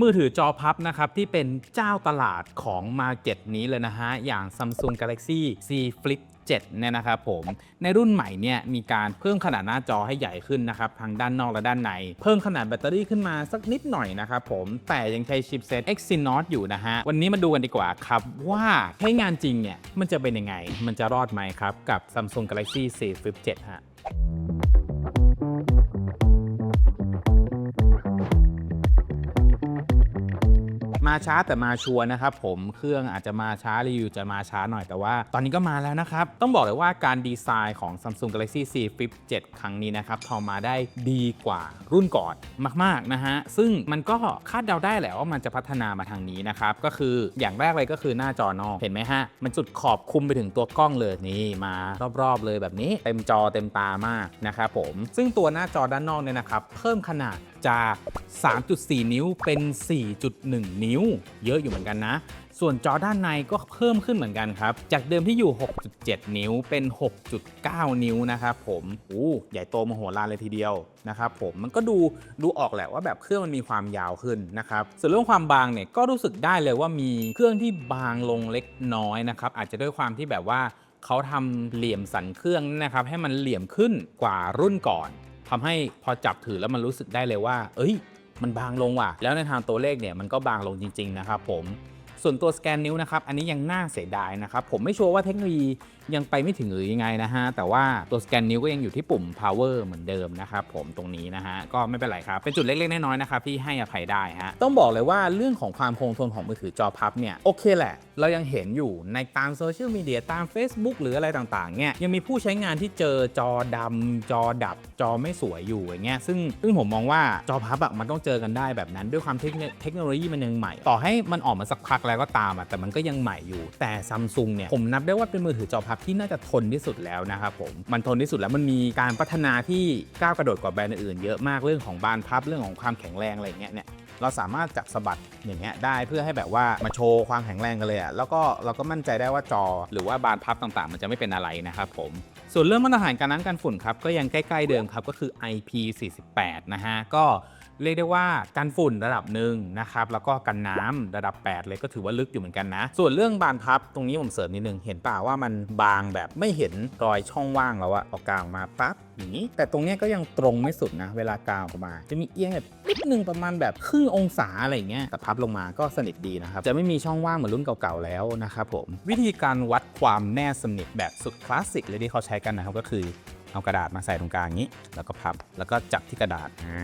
มือถือจอพับนะครับ ที่เป็นเจ้าตลาดของมาเก็ตนี้เลยนะฮะ อย่าง Samsung Galaxy Z Flip 7เนี่ยนะครับผมในรุ่นใหม่เนี่ยมีการเพิ่มขนาดหน้าจอให้ใหญ่ขึ้นนะครับทั้งด้านนอกและด้านใน เพิ่มขนาดแบตเตอรี่ขึ้นมาสักนิดหน่อยนะครับผมแต่ยังใช้ชิปเซต Exynos อยู่นะฮะ วันนี้มาดูกันดีกว่าครับ ว่าใช้งานจริงเนี่ยมันจะเป็นยังไง มันจะรอดไหมครับ กับ Samsung Galaxy Z Flip 7ฮะ ช้าแต่มาชัวร์นะครับผมเครื่องอาจจะมาช้ารีวิวจะมาช้าหน่อยแต่ว่า ตอนนี้ก็มาแล้วนะครับ ต้องบอกเลยว่าการดีไซน์ของ Samsung Galaxy Z Flip 7 ครั้งนี้นะครับทอมาได้ดีกว่ารุ่นก่อนมาก ๆ นะฮะ ซึ่งมันก็คาดเดาได้แหละว่ามันจะพัฒนามาทางนี้นะครับ ก็คืออย่างแรกเลยก็คือหน้าจอนอกเห็นไหมฮะ มันจุดขอบคุมไปถึงตัวกล้องเลยนี่มารอบๆเลยแบบนี้ เต็มจอเต็มตามากนะครับผมซึ่งตัวหน้าจอด้านนอกเนี่ยนะครับเพิ่มขนาด จาก 3.4 นิ้วเป็น 4.1 นิ้ว เยอะอยู่เหมือนกันนะ ส่วนจอด้านในก็เพิ่มขึ้นเหมือนกันครับ จากเดิมที่อยู่ 6.7 นิ้วเป็น 6.9 นิ้วนะครับผมอู้ใหญ่โตมโหฬารเลยทีเดียวนะครับผมมันก็ดูดูออกแหละว่าแบบเครื่องมันมีความยาวขึ้นนะครับส่วนเรื่องความบางเนี่ยก็รู้สึกได้เลยว่ามีเครื่องที่บางลงเล็กน้อยนะครับอาจจะด้วยความที่แบบว่าเขาทำเหลี่ยมสันเครื่องนะครับให้มันเหลี่ยมขึ้นกว่ารุ่นก่อน ทำให้พอจับถือแล้วมันรู้สึกได้เลยว่า เอ้ย มันบางลงว่ะ แล้วในทางตัวเลขเนี่ยมันก็บางลงจริง ๆ นะครับผม ส่วนตัวสแกนนิ้วนะครับ อันนี้ยังน่าเสียดายนะครับ ผมไม่ชัวร์ว่าเทคโนโลยียังไปไม่ถึงหรือยังไงนะฮะ แต่ว่าตัวสแกนนิ้วก็ยังอยู่ที่ปุ่ม power เหมือนเดิมนะครับผมตรงนี้นะฮะ ก็ไม่เป็นไรครับ เป็นจุดเล็กๆน้อยๆนะครับที่ให้อภัยได้ฮะ ต้องบอกเลยว่าเรื่องของความคงทนของมือถือจอพับเนี่ยโอเคแหละ เรายังเห็นอยู่ในตามโซเชียลมีเดียตาม Facebook หรืออะไรต่างๆเนี่ยยังมีผู้ใช้งานที่เจอจอดำจอดับ จอไม่สวยอยู่อย่างเงี้ยซึ่งซึ่งผมมองว่าจอพับอะมันต้องเจอกันได้แบบนั้นด้วยความเทคโนเทคโนโลยีมันยังใหม่ ต่อให้มันออกมาสักพักแล้วก็ตามอะแต่มันก็ยังใหม่อยู่ แต่ซัมซุงเนี่ยผมนับได้ว่าเป็นมือถือจอพับที่น่าจะทนที่สุดแล้วนะครับผมมันทนที่สุดแล้วมันมีการพัฒนาที่ก้าวกระโดดกว่าแบรนด์อื่นเยอะมากเรื่องของบานพับเรื่องของความแข็งแรงอะไรอย่างเงี้ยเนี่ยเราสามารถจับสะบัดอย่างเงี้ยได้เพื่อให้แบบว่ามาโชว์ความแข็งแรงกันเลยอะแล้วก็เราก็มั่นใจได้ว่าจอหรือว่าบานพับต่างๆ มันจะไม่เป็นอะไรนะครับผม ส่วนเรื่องมาตรฐานการน้ำกันฝุ่นครับก็ยังใกล้ๆเดิมครับก็คือ IP48 นะฮะก็ เรียกได้ว่ากันฝุ่นระดับหนึ่งนะครับแล้วก็กันน้ำระดับ 8 เลยก็ถือว่าลึกอยู่เหมือนกันนะ ส่วนเรื่องบานพับตรงนี้ผมเสริมนิดนึงเห็นเปล่าว่ามันบางแบบไม่เห็นรอยช่องว่างแล้วอะเอากลางมาปั๊บอย่างนี้แต่ตรงนี้ก็ยังตรงไม่สุดนะ เวลากางออกมา จะมีเอียงแบบนิดนึงประมาณแบบครึ่งองศาอะไรอย่างเงี้ยแต่พับลงมาก็สนิทดีนะครับ จะไม่มีช่องว่างเหมือนรุ่นเก่าๆแล้วนะครับผมวิธีการวัดความแน่สนิทแบบสุดคลาสสิกเลยที่เขาใช้กันนะครับก็คือ เอากระดาษมาใส่ตรงกลางอย่างนี้ แล้วก็พับแล้วก็จับที่กระดาษอ่า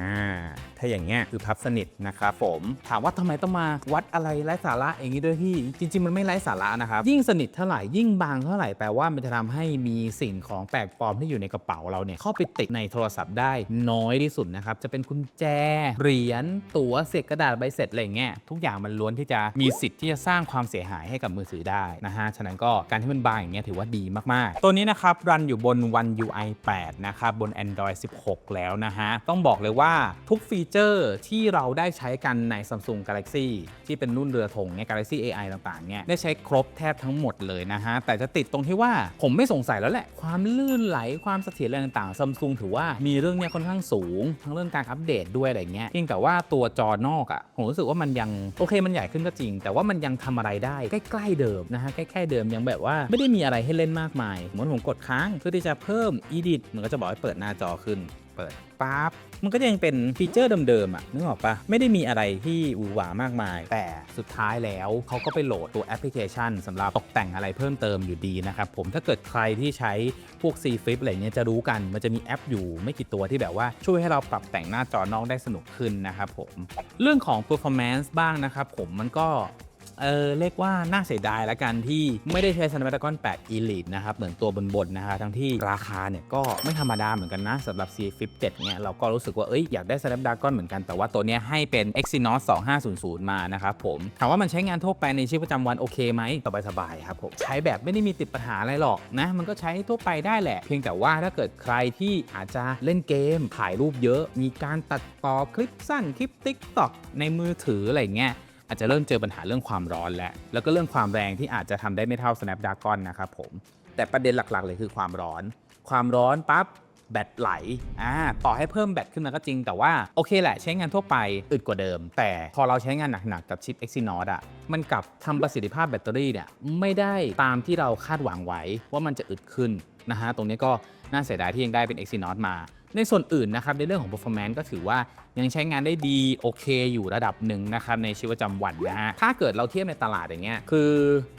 ถ้าอย่างเงี้ยคือพับสนิทนะครับผมถามว่าทำไมต้องมาวัดอะไรไร้สาระอย่างนี้ด้วยพี่จริง ๆ มันไม่ไร้สาระนะครับยิ่งสนิทเท่าไหร่ยิ่งบางเท่าไหร่แปลว่ามันจะทำให้มีสิ่งของแปลกปลอมที่อยู่ในกระเป๋าเราเนี่ยเข้าไปติดในโทรศัพท์ได้น้อยที่สุดนะครับจะเป็นกุญแจเหรียญตั๋วเศษกระดาษใบเสร็จอะไรเงี้ยทุกอย่างมันล้วนที่จะมีสิทธิ์ที่จะสร้างความเสียหายให้กับมือถือได้นะฮะฉะนั้นก็การที่มันบางอย่างเงี้ยถือว่าดีมากๆ ตัวนี้นะครับรันอยู่บน One UI 8 นะครับบน Android 16 แล้วนะฮะ ต้องบอกเลยว่าทุกฟีเจอร์ที่เราได้ใช้กันใน Samsung Galaxy ที่เป็นรุ่นเรือธงเนี่ย Galaxy AI ต่างๆ เนี่ย ได้ใช้ครบแทบทั้งหมดเลยนะฮะ แต่จะติดตรงที่ว่าผมไม่สงสัยแล้วแหละ ความลื่นไหลความเสถียรอะไรต่างๆ Samsung ถือว่ามีเรื่องเนี้ยค่อนข้างสูง ทั้งเรื่องการอัปเดตด้วยอะไรเงี้ยเพียงแต่ว่าตัวจอนอกอะ่ะผมรู้สึกว่ามันยังโอเคมันใหญ่ขึ้นก็จริง แต่ว่ามันยังทำอะไรได้ใกล้ๆเดิมนะฮะใกล้ๆเดิมยังแบบว่าไม่ได้มีอะไรให้เล่นมากมายเหมือนผมกดค้างเพื่อที่จะเพิ่ม edit มันก็จะบอกให้เปิดหน้าจอขึ้น เปิดปั๊บมันก็ยังเป็นฟีเจอร์เดิมๆอะนึกออกปะไม่ได้มีอะไรที่หวือหวามากมาย แต่สุดท้ายแล้วเขาก็ไปโหลดตัวแอปพลิเคชันสำหรับตกแต่งอะไรเพิ่มเติมอยู่ดีนะครับ ผมถ้าเกิดใครที่ใช้พวก C Flip อะไรเงี้ยจะรู้กันมันจะมีแอปอยู่ไม่กี่ตัวที่แบบว่าช่วยให้เราปรับแต่งหน้าจอนอกได้สนุกขึ้นนะครับผมเรื่องของ performance บ้างนะครับผมมันก็ เออเรียกว่าน่าเสียดายละกันที่ไม่ได้ใช้ Snapdragon 8 Elite นะครับ เหมือนตัวบนๆนะฮะทั้งที่ราคาเนี่ยก็ไม่ธรรมดาเหมือนกันนะสำหรับ C Flip 7เนี่ยเราก็รู้สึกว่าเอ้ยอยากได้ Snapdragon เหมือนกันแต่ว่าตัวเนี้ยให้เป็น Exynos 2500 มานะครับผมถามว่ามันใช้งานทั่วไปในชีวิตประจำวันโอเคไหมสบายๆครับผมใช้แบบไม่ได้มีติดปัญหาอะไรหรอกนะมันก็ใช้ทั่วไปได้แหละ เพียงแต่ว่าถ้าเกิดใครที่อาจจะเล่นเกมถ่ายรูปเยอะ มีการตัดต่อคลิปสั้นคลิป TikTok ในมือถืออะไรเงี้ย อาจจะเริ่มเจอปัญหาเรื่องความร้อนแล้วแล้วก็เรื่องความแรงที่อาจจะทำได้ไม่เท่า Snapdragon นะครับผม แต่ประเด็นหลักๆ เลยคือความร้อน ความร้อนปั๊บแบตไหล อ่า ต่อให้เพิ่มแบตขึ้นมาก็จริง แต่ว่า โอเคแหละ ใช้งานทั่วไปอึดกว่าเดิม แต่พอเราใช้งานหนักๆ กับชิป Exynos อะมันกลับทำประสิทธิภาพแบตเตอรี่เนี่ย ไม่ได้ตามที่เราคาดหวังไว้ว่ามันจะอึดขึ้นนะฮะ ตรงนี้ก็น่าเสียดายที่ยังได้เป็น Exynos มา ในส่วนอื่นนะครับในเรื่องของ performance ก็ถือว่ายังใช้งานได้ดีโอเคอยู่ระดับหนึ่งนะครับในชีวิตประจำวันนะฮะถ้าเกิดเราเทียบในตลาดอย่างเงี้ยคือ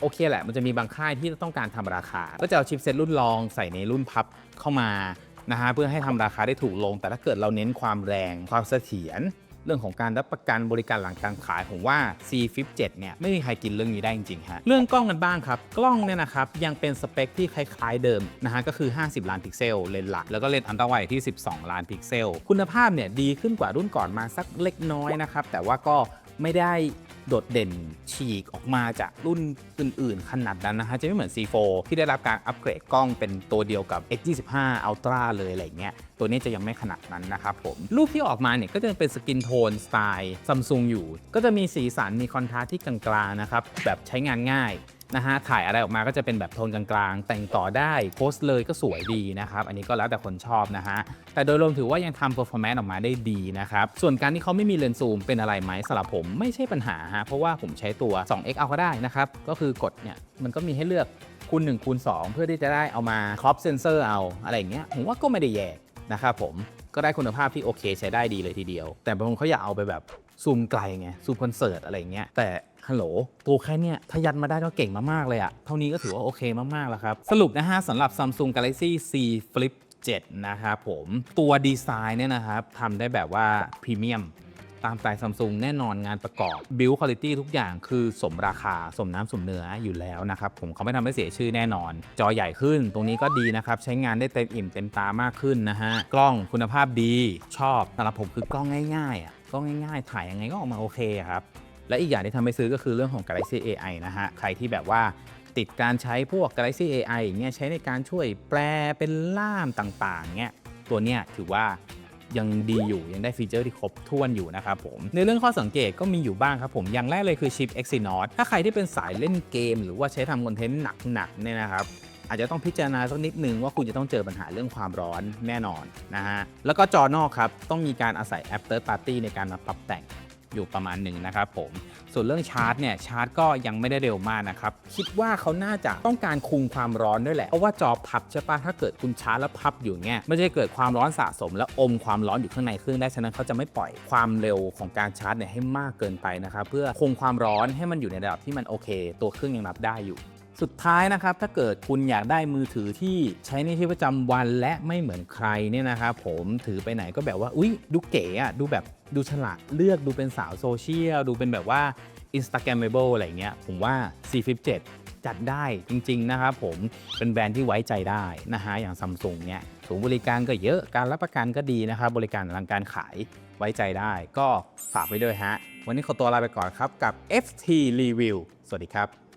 โอเคแหละมันจะมีบางค่ายที่ต้องการทำราคา ก็จะเอาชิปเซ็ตรุ่นรองใส่ในรุ่นพับเข้ามานะฮะเพื่อให้ทำราคาได้ถูกลง แต่ถ้าเกิดเราเน้นความแรงความเสถียร เรื่องของการรับประกันบริการหลังการขายผมว่า C Flip 7เนี่ยไม่มีใครกินเรื่องนี้ได้จริงๆฮะเรื่องกล้องกันบ้างครับ กล้องเนี่ยนะครับยังเป็นสเปคที่คล้ายๆเดิมนะฮะก็คือ 50 ล้านพิกเซลเลนส์หลัก แล้วก็เลนส์อันตราไวที่ 12 ล้านพิกเซล คุณภาพเนี่ยดีขึ้นกว่ารุ่นก่อนมาสักเล็กน้อยนะครับแต่ว่าก็ไม่ได้ โดดเด่นฉีกออกมาจากรุ่นอื่น ๆ ขนาดนั้นนะฮะจะไม่เหมือน C4 ที่ได้รับการอัปเกรดกล้องเป็นตัวเดียวกับ X25 Ultra เลยอะไรเงี้ยตัวนี้จะยังไม่ขนาดนั้นนะครับผม รูปที่ออกมาเนี่ยก็จะเป็นสกินโทนสไตล์ซัมซุงอยู่ ก็จะมีสีสันมีคอนทราสต์ที่กลางๆนะครับแบบใช้งานง่าย นะฮะถ่ายอะไรออกมาก็จะเป็นแบบโทนกลางๆ แต่งต่อได้โพสต์เลยก็สวยดีนะครับ อันนี้ก็แล้วแต่คนชอบนะฮะ แต่โดยรวมถือว่ายังทำ performance ออกมาได้ดีนะครับ ส่วนการที่เขาไม่มีเลนส์ซูมเป็นอะไรไหมสำหรับผมไม่ใช่ปัญหาฮะ เพราะว่าผมใช้ตัว 2x เอาก็ได้นะครับ ก็คือกดเนี่ยมันก็มีให้เลือกคูณ1คูณ2เพื่อที่จะได้เอามาครอปเซนเซอร์เอาอะไรอย่างเงี้ยผมว่าก็ไม่ได้แย่นะครับผมก็ได้คุณภาพที่โอเคใช้ได้ดีเลยทีเดียว แต่บางคนเขาอยากเอาไปแบบซูมไกลไงซูมคอนเสิร์ตอะไรอย่างเงี้ยแต่ ฮัลโหลตัวแค่เนี้ยถ้ายัดมาได้ก็เก่งมาก ๆ เลยอะเท่านี้ก็ถือว่าโอเคมาก ๆ แล้วครับ สรุปนะฮะสำหรับ Samsung Galaxy C Flip 7 นะครับผมตัวดีไซน์เนี่ยนะครับทำได้แบบว่าพรีเมียมตามสไตล์ซัมซุงแน่นอนงานประกอบ Build Quality ทุกอย่างคือสมราคาสมน้ำสมเนื้ออยู่แล้วนะครับผมเขาไม่ทำให้เสียชื่อแน่นอน จอใหญ่ขึ้นตรงนี้ก็ดีนะครับ ใช้งานได้เต็มอิ่มเต็มตามากขึ้นนะฮะ กล้องคุณภาพดีชอบสำหรับผมคือกล้องง่ายๆอะกล้องง่ายๆ ถ่ายยังไงก็ออกมาโอเคครับ และอีกอย่างที่ทำให้ซื้อก็คือเรื่องของ Galaxy AI นะฮะ ใครที่แบบว่าติดการใช้พวก Galaxy AI อย่างเงี้ยใช้ในการช่วยแปลเป็นล่ามต่างๆเงี้ยตัวเนี้ยถือว่ายังดีอยู่ยังได้ฟีเจอร์ที่ครบถ้วนอยู่นะครับผม ในเรื่องข้อสังเกตก็มีอยู่บ้างครับผม อย่างแรกเลยคือชิป Exynos ถ้าใครที่เป็นสายเล่นเกม หรือว่าใช้ทำคอนเทนต์หนักๆเนี่ยนะครับอาจจะต้องพิจารณาสักนิดนึงว่าคุณจะต้องเจอปัญหาเรื่องความร้อนแน่นอนนะฮะ แล้วก็จอนอกครับ ต้องมีการอาศัยแอป Third Party ในการมาปรับแต่ง อยู่ประมาณหนึ่งนะครับผมส่วนเรื่องชาร์จเนี่ยชาร์จก็ยังไม่ได้เร็วมากนะครับ คิดว่าเขาน่าจะต้องการคุมความร้อนด้วยแหละ เพราะว่าจอพับใช่ปะถ้าเกิดคุณชาร์จแล้วพับอยู่เงี้ยมันจะเกิดความร้อนสะสม และอมความร้อนอยู่ข้างในเครื่องได้ฉะนั้นเขาจะไม่ปล่อยความเร็วของการชาร์จเนี่ยให้มากเกินไปนะครับเพื่อคงความร้อนให้มันอยู่ในระดับที่มันโอเค ตัวเครื่องยังรับได้อยู่ สุดท้ายนะครับถ้าเกิดคุณอยากได้มือถือที่ใช้ในชีวิตประจำวันและไม่เหมือนใครเนี่ยนะครับผมถือไปไหนก็แบบว่าอุ๊ยดูเก๋อะดูแบบดูฉลาดเลือกดูเป็นสาวโซเชียลดูเป็นแบบว่า Instagramable อะไรเงี้ยผมว่า C Flip 7จัดได้จริง ๆ นะครับผมเป็นแบรนด์ที่ไว้ใจได้นะฮะอย่างซัมซุงเนี่ยศูนย์บริการก็เยอะการรับประกันก็ดีนะครับบริการหลังการขายไว้ใจได้ก็ฝากไว้ด้วยฮะ วันนี้ขอตัวลาไปก่อนครับกับ FT Review สวัสดีครับ